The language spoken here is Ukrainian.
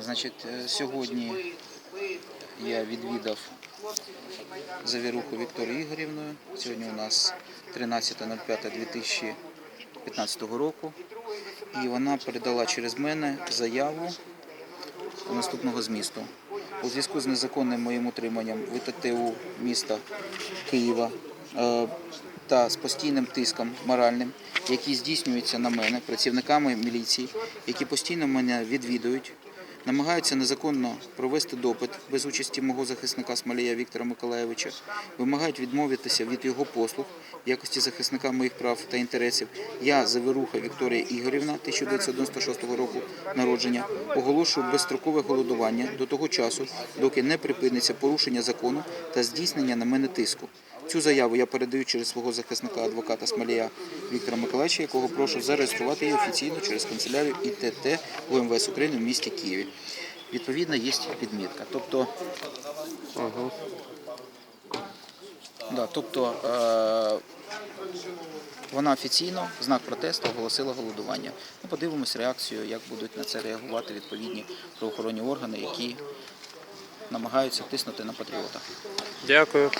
Значить, е, сьогодні я відвідав завіруху Вікторію Ігорівною. Сьогодні у нас 13.05.2015 року. І вона передала через мене заяву наступного змісту. У зв'язку з незаконним моїм утриманням ВТТУ міста Києва е, та з постійним тиском моральним, який здійснюється на мене працівниками міліції, які постійно мене відвідують, намагаються незаконно провести допит без участі мого захисника Смолія Віктора Миколаєвича, вимагають відмовитися від його послуг в якості захисника моїх прав та інтересів. Я, Заверуха Вікторія Ігорівна, 1996 року народження, оголошую безстрокове голодування до того часу, доки не припиниться порушення закону та здійснення на мене тиску. Цю заяву я передаю через свого захисника адвоката Смолія Віктора Миколаївича, якого прошу зареєструвати її офіційно через канцелярію ІТТ УМВС України в місті Києві. Відповідно, є відмітка. Тобто, да, тобто е, вона офіційно в знак протесту оголосила голодування. Ну, подивимось реакцію, як будуть на це реагувати відповідні правоохоронні органи, які намагаються тиснути на патріота. Дякую.